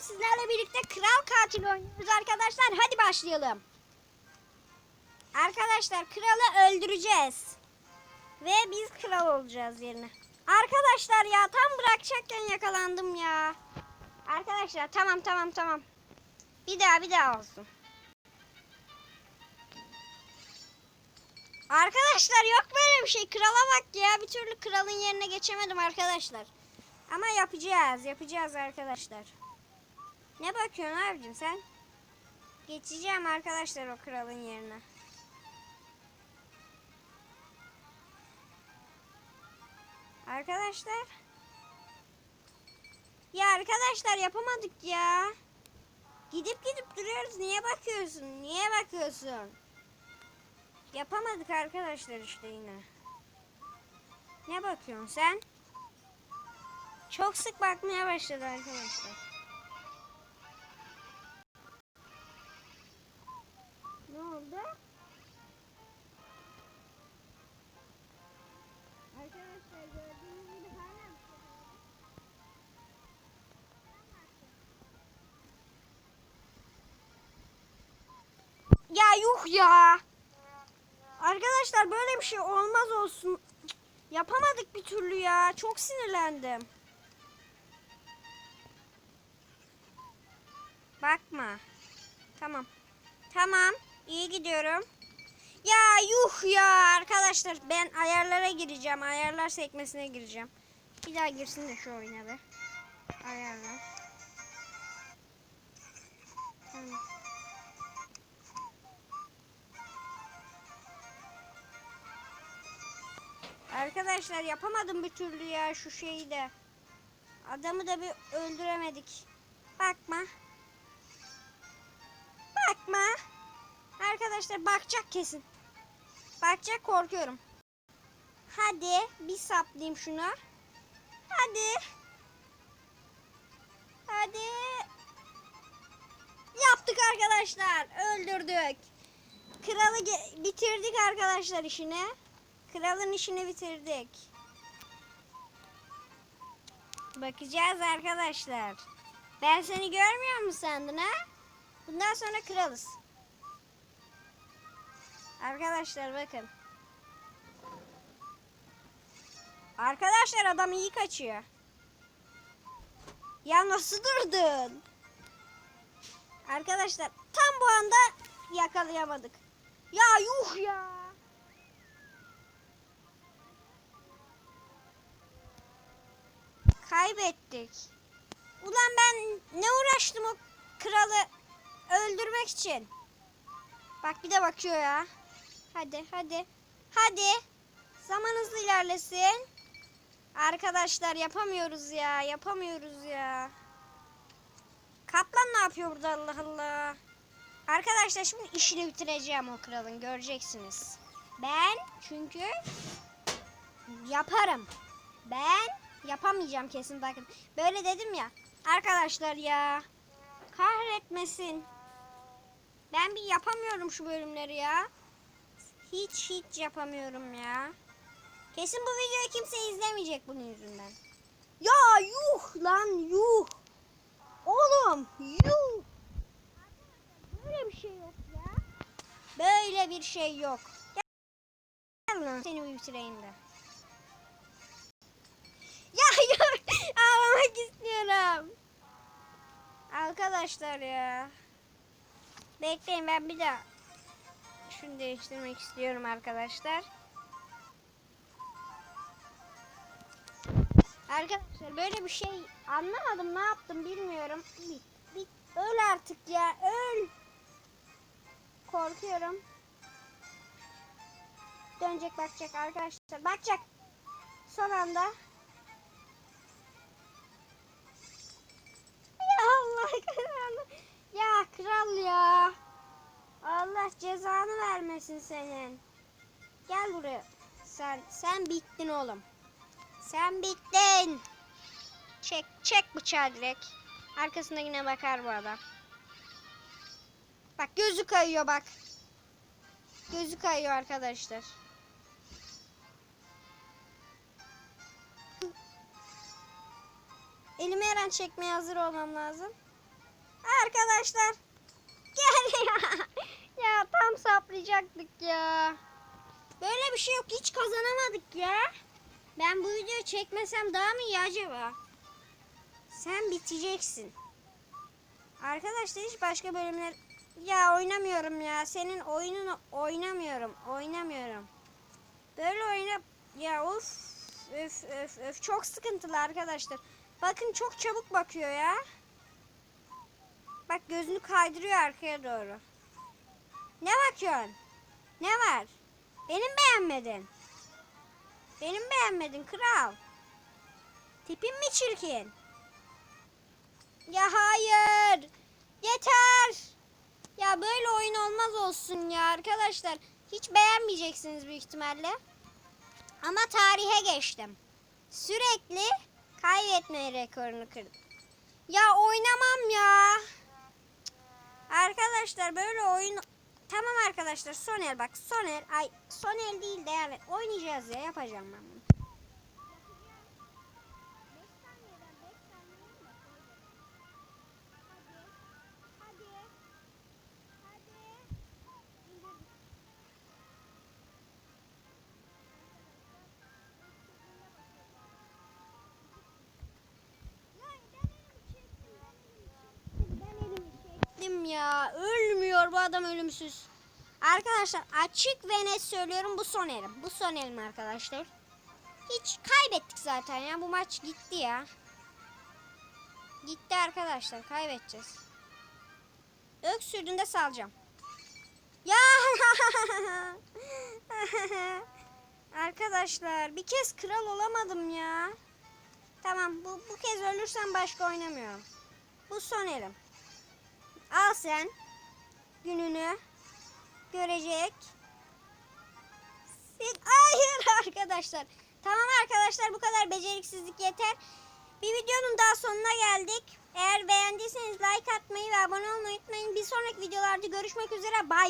sizlerle birlikte kral katil oynuyoruz arkadaşlar. Hadi başlayalım. Arkadaşlar kralı öldüreceğiz. Ve biz kral olacağız yerine. Arkadaşlar ya tam bırakacakken yakalandım ya. Arkadaşlar tamam tamam tamam. Bir daha bir daha olsun. Arkadaşlar yok böyle bir şey. Krala bak ya. Bir türlü kralın yerine geçemedim arkadaşlar. Ama yapacağız. Yapacağız arkadaşlar. Ne bakıyorsun abicim sen? Geçeceğim arkadaşlar o kralın yerine. Arkadaşlar. Ya arkadaşlar yapamadık ya. Gidip gidip duruyoruz. Niye bakıyorsun? Niye bakıyorsun? Yapamadık arkadaşlar işte yine. Ne bakıyorsun sen? Çok sık bakmaya başladı arkadaşlar. Ne oldu? Arkadaşlar gördüğünüz gibi hala Ya yuh ya. Arkadaşlar böyle bir şey olmaz olsun. Yapamadık bir türlü ya. Çok sinirlendim. Bakma. Tamam. Tamam. İyi gidiyorum. Ya yuh ya arkadaşlar ben ayarlara gireceğim. Ayarlar sekmesine gireceğim. Bir daha girsin de şu oyuna be. Ayarlar. Arkadaşlar yapamadım bir türlü ya şu şeyi de. Adamı da bir öldüremedik. Bakma. Arkadaşlar bakacak kesin. Bakacak korkuyorum. Hadi bir saplayayım şunu. Hadi. Hadi. Yaptık arkadaşlar. Öldürdük. Kralı bitirdik arkadaşlar işini. Kralın işini bitirdik. Bakacağız arkadaşlar. Ben seni görmüyor mu sandın ha? Bundan sonra kralız. Arkadaşlar bakın. Arkadaşlar adam iyi kaçıyor. Ya nasıl durdun? Arkadaşlar tam bu anda yakalayamadık. Ya yuh ya. Kaybettik. Ulan ben ne uğraştım o kralı öldürmek için. Bak bir de bakıyor ya. Hadi hadi. Hadi. Zaman hızlı ilerlesin. Arkadaşlar yapamıyoruz ya. Yapamıyoruz ya. Kaplan ne yapıyor burada Allah Allah. Arkadaşlar şimdi işini bitireceğim o kralın göreceksiniz. Ben çünkü yaparım. Ben yapamayacağım kesin bakın. Böyle dedim ya. Arkadaşlar ya. Kahretmesin. Ben bir yapamıyorum şu bölümleri ya. Hiç hiç yapamıyorum ya. Kesin bu videoyu kimse izlemeyecek bunun yüzünden. Ya yuh lan yuh. Oğlum yuh. Böyle bir şey yok ya. Böyle bir şey yok. Gel lan seni bitireyim de. Ya yok. Ağlamak istiyorum. Arkadaşlar ya. Bekleyin ben bir daha şunu değiştirmek istiyorum arkadaşlar. Arkadaşlar böyle bir şey anlamadım ne yaptım bilmiyorum. Bir, bir, öl artık ya öl. Korkuyorum. Dönecek bakacak arkadaşlar. Bakacak. Son anda. Ya Allah. Ya kral ya. Vermesin senin. Gel buraya. Sen sen bittin oğlum. Sen bittin. Çek çek bıçağı direkt. Arkasında yine bakar bu adam. Bak gözü kayıyor bak. Gözü kayıyor arkadaşlar. Elimi her an çekmeye hazır olmam lazım. Arkadaşlar. Gel ya. ya tam saplayacaktık ya. Böyle bir şey yok. Hiç kazanamadık ya. Ben bu videoyu çekmesem daha mı iyi acaba? Sen biteceksin. Arkadaşlar hiç başka bölümler... Ya oynamıyorum ya. Senin oyununu oynamıyorum. Oynamıyorum. Böyle oyna... Ya of. Öf öf öf. Çok sıkıntılı arkadaşlar. Bakın çok çabuk bakıyor ya. Bak gözünü kaydırıyor arkaya doğru. Ne bakıyorsun? Ne var? Benim beğenmedin. Benim beğenmedin kral. Tipin mi çirkin? Ya hayır. Yeter. Ya böyle oyun olmaz olsun ya arkadaşlar. Hiç beğenmeyeceksiniz büyük ihtimalle. Ama tarihe geçtim. Sürekli kaybetme rekorunu kırdım. Ya oynamam ya. Arkadaşlar böyle oyun... Tamam arkadaşlar son el bak son el. Ay son el değil de yani oynayacağız ya yapacağım ben bunu. Ya. Ölmüyor bu adam ölümsüz. Arkadaşlar açık ve net söylüyorum bu son elim. Bu son elim arkadaşlar. Hiç kaybettik zaten ya. Bu maç gitti ya. Gitti arkadaşlar. Kaybedeceğiz. Öksürdüğünde salacağım. Ya Arkadaşlar bir kez kral olamadım ya. Tamam bu, bu kez ölürsem başka oynamıyorum. Bu son elim. Al sen gününü görecek. Hayır arkadaşlar. Tamam arkadaşlar bu kadar beceriksizlik yeter. Bir videonun daha sonuna geldik. Eğer beğendiyseniz like atmayı ve abone olmayı unutmayın. Bir sonraki videolarda görüşmek üzere. Bay